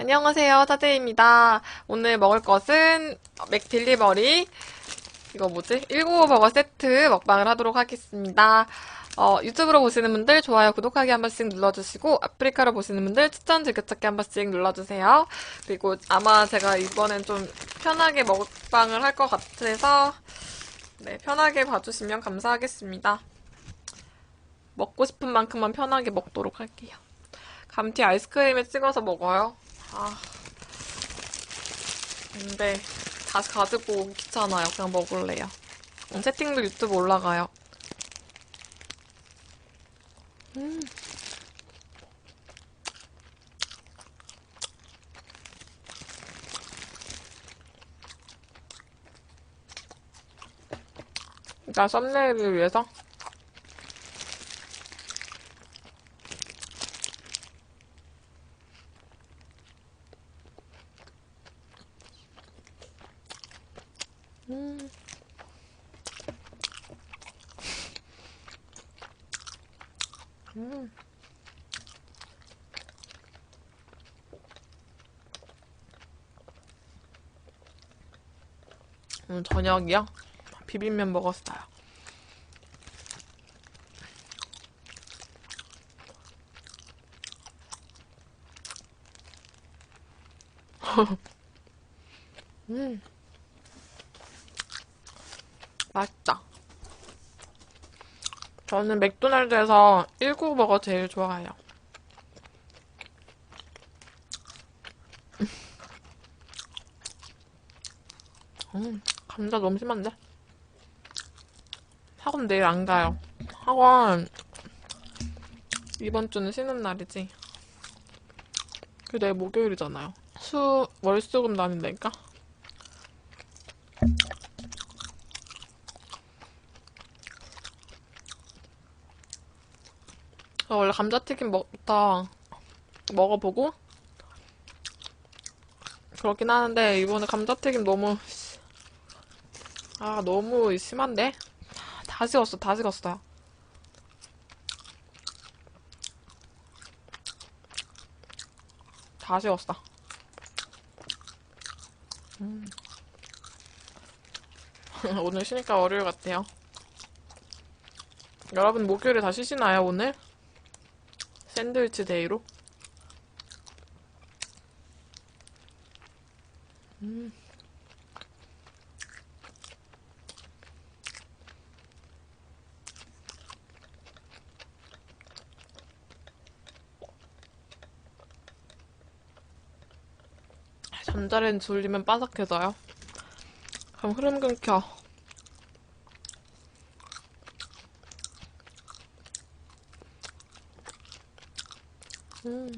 안녕하세요, 타제입니다. 오늘 먹을 것은 맥 딜리버리 이거 뭐지? 19버거 세트 먹방을 하도록 하겠습니다. 어, 유튜브로 보시는 분들 좋아요, 구독하기 한 번씩 눌러주시고 아프리카로 보시는 분들 추천 즐겨찾기 한 번씩 눌러주세요. 그리고 아마 제가 이번엔 좀 편하게 먹방을 할 것 같아서 네, 편하게 봐주시면 감사하겠습니다. 먹고 싶은 만큼만 편하게 먹도록 할게요. 감튀 아이스크림에 찍어서 먹어요. 아. 근데 다시 가지고 귀찮아요. 그냥 먹을래요. 음, 채팅도 유튜브 올라가요. 음. 일단 썸네일을 위해서 음. 음. 오늘 저녁이요? 비빔면 먹었어요. 음. 맛있다. 저는 맥도날드에서 19버거 제일 좋아해요. 음, 감자 너무 심한데? 학원 내일 안 가요. 학원 이번 주는 쉬는 날이지. 그 내일 목요일이잖아요. 수, 월, 수, 금 다닌다니까? 저 원래 감자튀김 먹다 먹어보고 그렇긴 하는데 이번에 감자튀김 너무 아 너무 심한데? 다 식었어 다 식었어요 다 식었어 음. 오늘 쉬니까 월요일 같아요 여러분 목요일에 다 쉬시나요 오늘? 샌드위치 데이로? 음. 전자레인지 돌리면 바삭해져요. 그럼 흐름 끊겨. 음.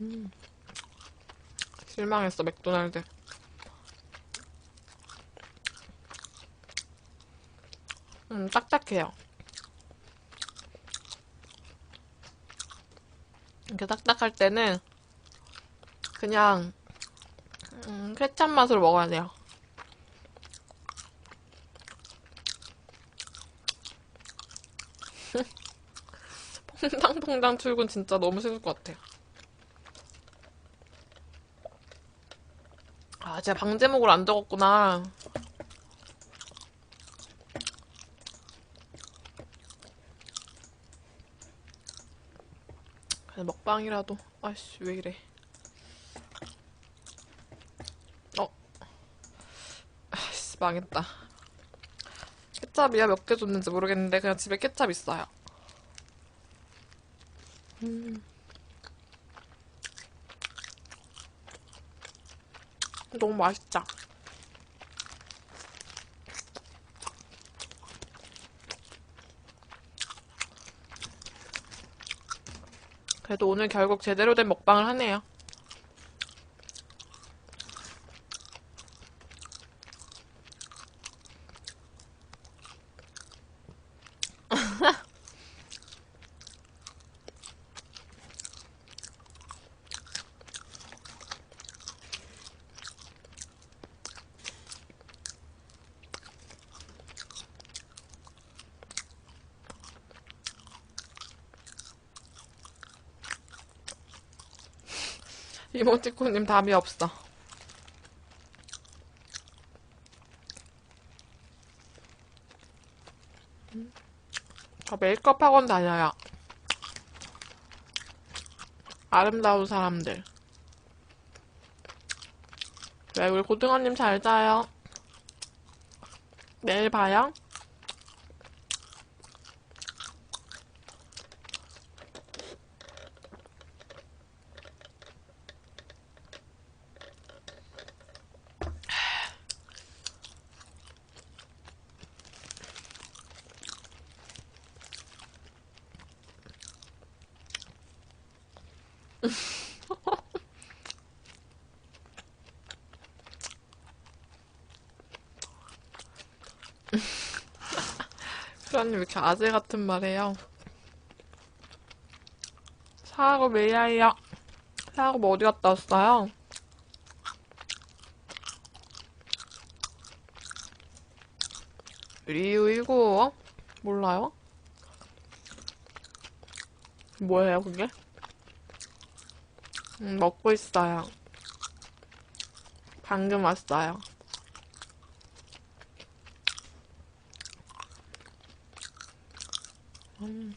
음. 실망했어, 맥도날드. 음, 딱딱해요. 이렇게 딱딱할 때는 그냥 음, 케찹 맛으로 먹어야 돼요. 퐁당퐁당 출근 진짜 너무 싫을 것 같아요. 아, 제가 방 제목을 안 적었구나. 그냥 먹방이라도. 아씨, 왜 이래. 어. 아씨, 망했다. 케찹이야 몇 개 줬는지 모르겠는데 그냥 집에 케찹 있어요. 음. 너무 맛있다. 그래도 오늘 결국 제대로 된 먹방을 하네요. 이모티콘님 답이 없어. 저 메이크업 학원 다녀요. 아름다운 사람들. 네, 우리 고등어님 잘 자요. 내일 봐요. 수아님 왜 이렇게 아재 같은 말 해요? 사하고 메이아이요. 사하고 뭐 어디 갔다 왔어요? 리우이고 몰라요? 뭐예요 그게? 음, 먹고 있어요. 방금 왔어요. 음.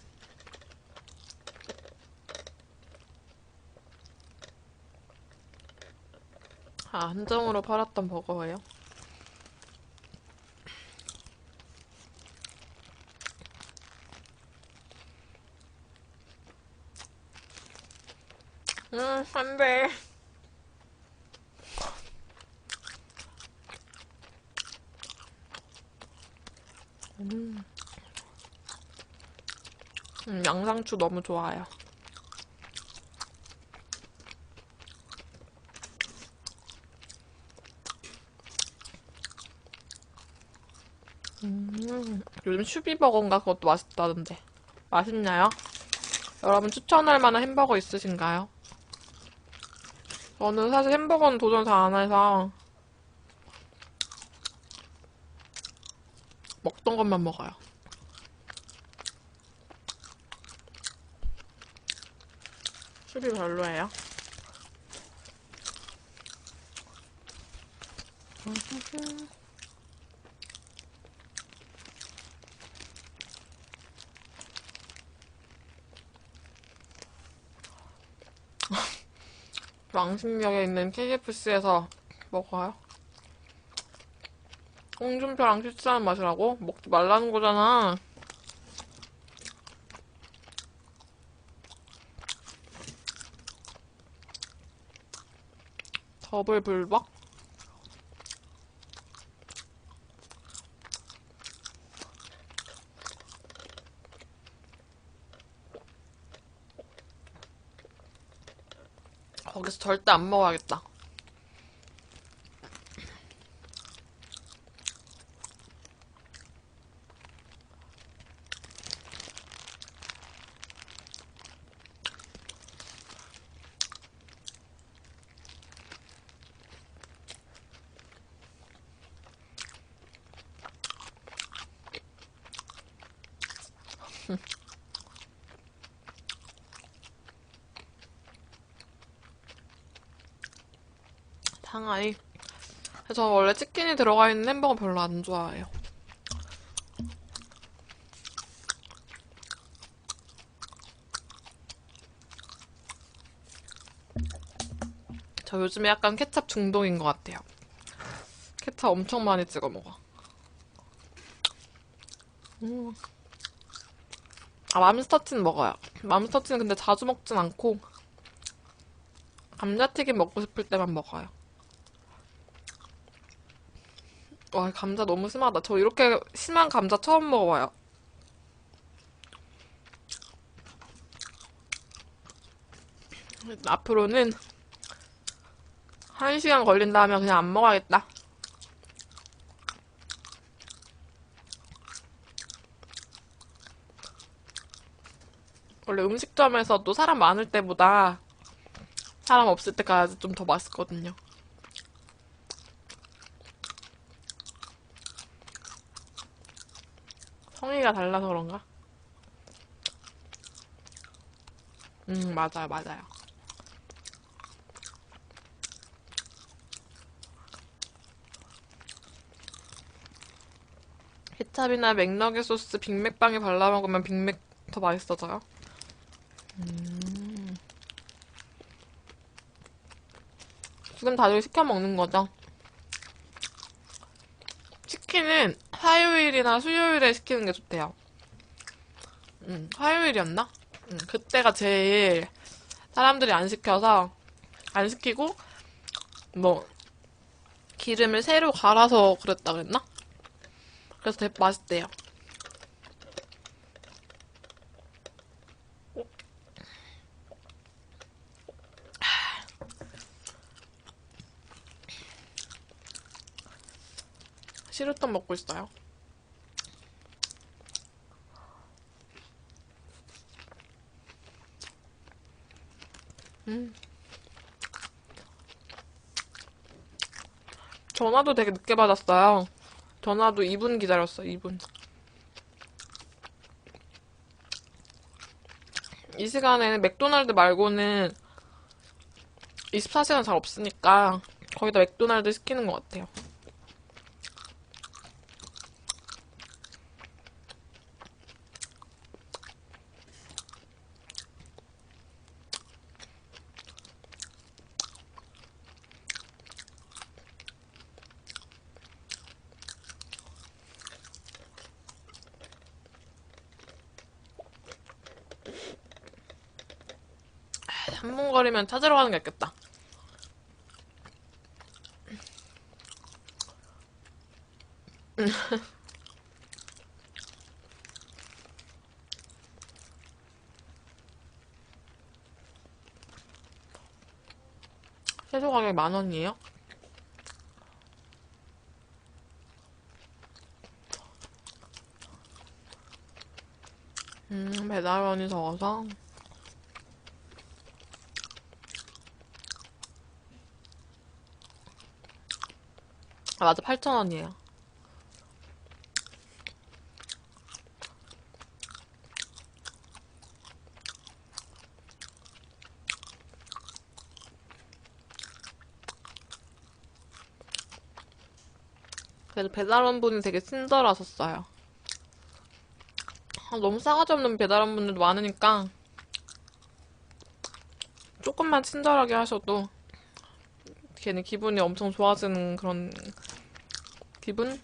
아, 한정으로 팔았던 버거예요? 음, 안 돼. 음. 음, 양상추 너무 좋아요. 음, 요즘 슈비버거인가 그것도 맛있다던데. 맛있나요? 여러분 추천할 만한 햄버거 있으신가요? 저는 사실 햄버거는 도전 잘 안 해서 먹던 것만 먹어요. 슈비 별로예요. 왕십역에 있는 KFC에서 먹어요. 홍준표랑 키스하는 맛이라고? 먹지 말라는 거잖아. 더블 불벅? 거기서 절대 안 먹어야겠다. 상하이. 저 원래 치킨이 들어가 있는 햄버거 별로 안 좋아해요. 저 요즘에 약간 케찹 중독인 것 같아요. 케찹 엄청 많이 찍어 먹어. 음. 아, 맘스터치는 먹어요. 맘스터치는 근데 자주 먹진 않고, 감자튀김 먹고 싶을 때만 먹어요. 와, 감자 너무 심하다. 저 이렇게 심한 감자 처음 먹어봐요. 앞으로는 한 시간 걸린다 하면 그냥 안 먹어야겠다. 음식점에서도 사람 많을 때보다 사람 없을 때가 좀 더 맛있거든요. 성의가 달라서 그런가? 음, 맞아요, 맞아요. 케찹이나 맥너겟 소스 빅맥빵에 발라 먹으면 빅맥 더 맛있어져요. 음. 지금 다들 시켜 먹는 거죠? 치킨은 화요일이나 수요일에 시키는 게 좋대요. 음, 화요일이었나? 음, 그때가 제일 사람들이 안 시켜서 안 시키고 뭐 기름을 새로 갈아서 그랬다 그랬나? 그래서 되게 맛있대요. 시루떡 먹고 있어요. 음. 전화도 되게 늦게 받았어요. 전화도 2분 기다렸어, 2분. 이 시간에는 맥도날드 말고는 24시간 잘 없으니까 거기다 맥도날드 시키는 것 같아요. 한번 거리면 찾으러 가는 게 낫겠다. 채소 가격이 만 원이에요? 음, 배달원이 적어서. 아, 맞아, 8,000원이에요. 그래도 배달원 분이 되게 친절하셨어요. 아, 너무 싸가지 없는 배달원 분들도 많으니까 조금만 친절하게 하셔도 괜히 기분이 엄청 좋아지는 그런 기분?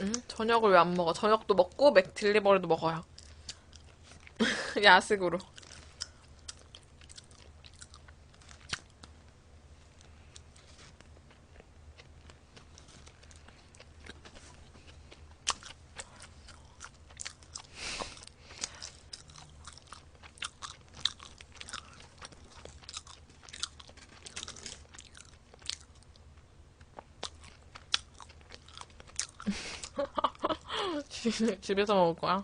음, 저녁을 왜 안 먹어? 저녁도 먹고 맥 딜리버리도 먹어요. 야식으로. 집- 집에서 먹을 거야.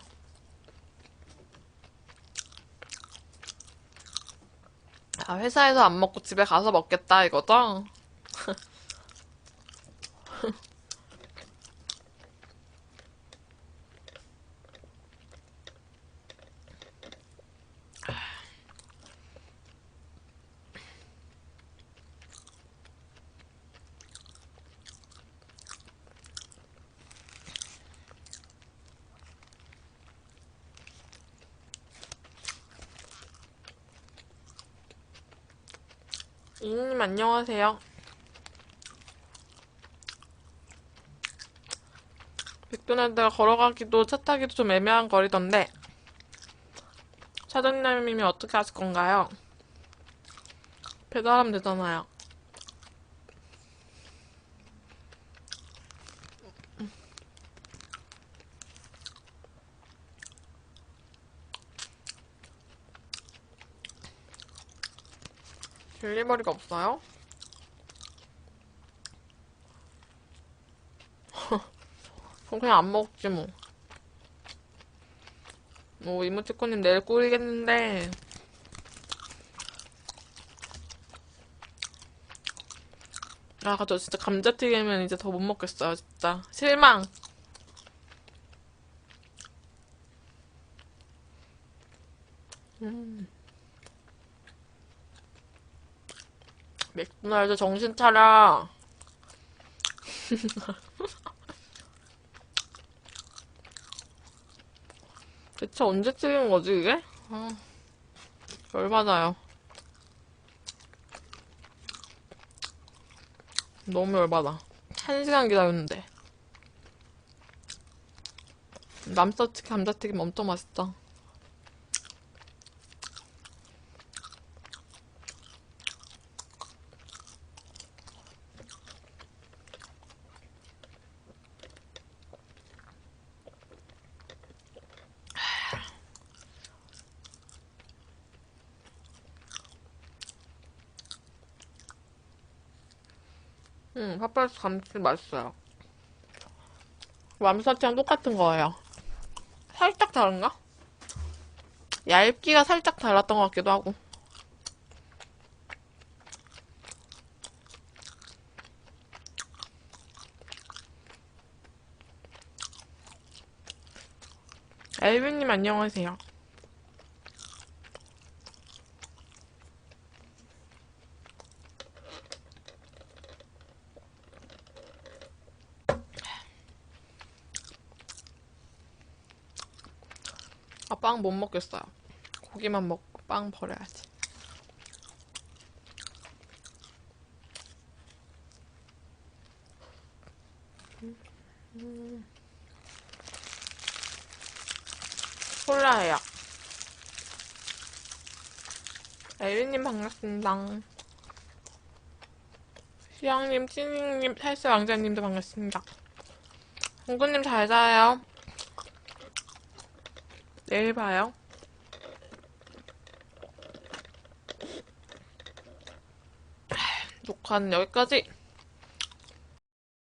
아, 회사에서 안 먹고 집에 가서 먹겠다, 이거죠? 이님 안녕하세요. 맥도날드가 걸어가기도 차 타기도 좀 애매한 거리던데 사장님이 어떻게 하실 건가요? 배달하면 되잖아요. 딜리버리가 없어요? 그럼 그냥 안 먹지 뭐. 뭐 이모티콘님 내일 꿀이겠는데 아, 저 진짜 감자튀김은 이제 더 못 먹겠어요, 진짜. 실망. 음. 맥도날드 정신 차려. 대체 언제 찍은 거지, 이게? 아, 열받아요. 너무 열받아. 한 시간 기다렸는데. 남서치킨 감자튀김 엄청 맛있다. 응, 팥발스 감자튀김 맛있어요. 맘스터치랑 똑같은 거예요. 살짝 다른가? 얇기가 살짝 달랐던 것 같기도 하고. 엘빈님 안녕하세요. 아, 빵 못 먹겠어요. 고기만 먹고 빵 버려야지. 음. 콜라예요. 에리님 반갑습니다. 시영님, 찌닝님, 살스 왕자님도 반갑습니다. 공구님 잘 자요. 내일 봐요. 녹화는 여기까지.